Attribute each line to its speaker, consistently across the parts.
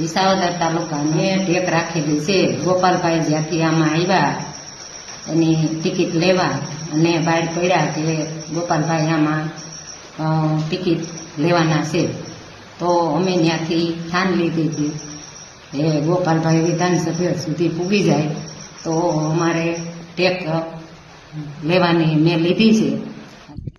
Speaker 1: Visavadar તાલુકાને tech રાખેલી છે. ગોપાલભાઈ જ્યાંથી આમાં આવ્યા, એની ટિકિટ લેવા અને બહાર પડ્યા કે ગોપાલભાઈ આમાં ટિકિટ લેવાના છે. તો અમે ત્યાંથી થાન લીધી હતી એ ગોપાલભાઈ વિધાનસભ્ય સુધી પૂગી જાય. તો અમારે ટેક લેવાની મેં લીધી છે.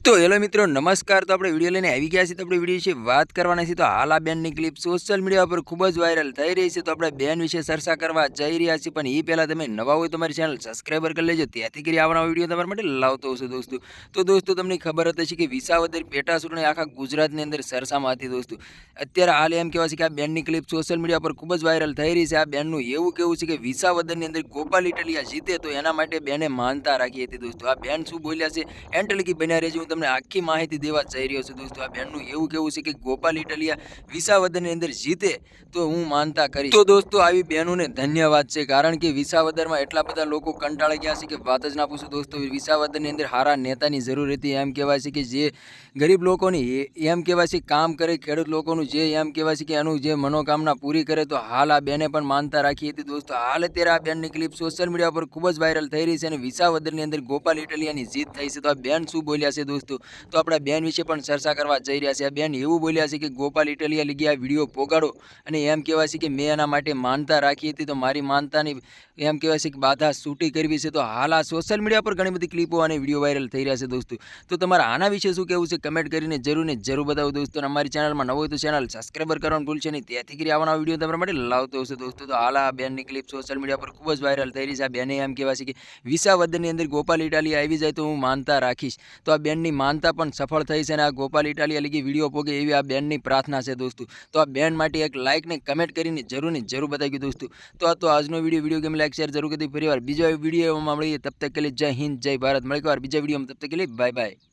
Speaker 2: તો હેલો મિત્રો, નમસ્કાર. તો આપણે વીડિયો લઈને આવી ગયા છીએ. તો આપણે વીડિયો વિશે વાત કરવાના છીએ. તો હાલ આ બેનની ક્લિપ સોશિયલ મીડિયા પર ખૂબ જ વાયરલ થઈ રહી છે. તો આપણે બેન વિશે ચર્ચા કરવા જઈ રહ્યા છીએ. પણ એ પહેલાં તમે નવા હોય તમારી મારી ચેનલ સબસ્ક્રાઈબર કરી લેજો. ત્યાંથી કરી આવવાના વીડિયો તમારા માટે લાવતો હશે દોસ્તો. તો દોસ્તો, તમને ખબર હતી છે કે વિસાવદર પેટા ચૂંટણી આખા ગુજરાતની અંદર સરસામાં હતી દોસ્તો. અત્યારે હાલ એમ કહેવાય છે કે આ બેનની ક્લિપ સોશિયલ મીડિયા પર ખૂબ જ વાયરલ થઈ રહી છે. આ બેનનું એવું કેવું છે કે વિસાવદરની અંદર ગોપાલ ઇટલિયા જીતે તો એના માટે બેને માનતા રાખી હતી, દોસ્તો. આ બેન શું બોલ્યા છે? એન્ટલિકી બન્યા રહેજો. તમને આખી માહિતી દેવા જઈ રહ્યો છું દોસ્તો. આ બેનનું એવું કેવું છે કે ગોપાલ ઇટલિયા વિસાવદરની અંદર જીતે તો હું માનતા કરીશ. તો દોસ્તો, આવી બહેનોને ધન્યવાદ છે, કારણ કે વિસાવદરમાં એટલા બધા લોકો કંટાળી ગયા છે કે વાત જ ના પૂછો દોસ્તો. વિસાવદરની અંદર સારા નેતાની જરૂર હતી, એમ કહેવાય છે કે જે ગરીબ લોકોની એમ કહેવાય છે કામ કરે, ખેડૂત લોકોનું જે, એમ કહેવાય છે કે એનું જે મનોકામના પૂરી કરે, તો હાલ આ બેને પણ માનતા રાખી હતી દોસ્તો. હાલ અત્યારે આ બેનની ક્લિપ સોશિયલ મીડિયા પર ખૂબ જ વાયરલ થઈ રહી છે અને વિસાવદરની અંદર ગોપાલ ઇટલિયાની જીત થઈ છે. તો આ બેન શું બોલ્યા છે દોસ્તો? તો આપણે બેન વિશે પણ ચર્ચા કરવા જઈ રહ્યા છે આ બેન એવું બોલ્યા છે કે ગોપાલ ઇટલિયા લીગી આ વીડિયો પોગાડો. અને એમ કહેવાય છે કે મેં એના માટે માનતા રાખી હતી, તો મારી માનતાની એમ કહેવાય છે કે બાધા છૂટી કરવી છે. તો હાલ આ સોશિયલ મીડિયા પર ઘણી બધી ક્લિપો અને વીડિયો વાયરલ થઈ રહ્યા છે દોસ્તો. તો તમારા આના વિશે શું કહેવું છે? કમેન્ટ કરીને જરૂર ને જરૂર બતાવો દોસ્તો. અને અમારી ચેનલમાં નવો તો ચેનલ સબસ્ક્રાઈબર કરવાનું ભૂલશે નહીં. ત્યાંથી કરી આવવાના વીડિયો તમારા માટે લાવતો હશે દોસ્તો. તો હાલ આ બેનની ક્લિપ સોશિયલ મીડિયા પર ખૂબ જ વાયરલ થઈ રહી છે. આ બેને એમ કહેવાય છે કે વિસાવદનની અંદર ગોપાલ ઇટાલી આવી જાય તો હું માનતા રાખીશ. તો આ બેનની માનતા પણ સફળ થઈ છે અને આ ગોપાલ ઇટાલિયા લીગી વીડિયો પોગે એવી આ બેનની પ્રાર્થના છે દોસ્તો. તો આ બેન માટે એક લાઇક ને કમેન્ટ કરીને જરૂર ને જરૂર બતાવી દોસ્તો. તો આ તો આજનો video video game like share જરૂર કરી ફરી વાર બીજા વિડીયોમાં મળીએ. તબ તક કે જય હિન્દ, જય ભારત. મળીએ બીજા વિડીયોમાં. તબ તક કે બાય બાય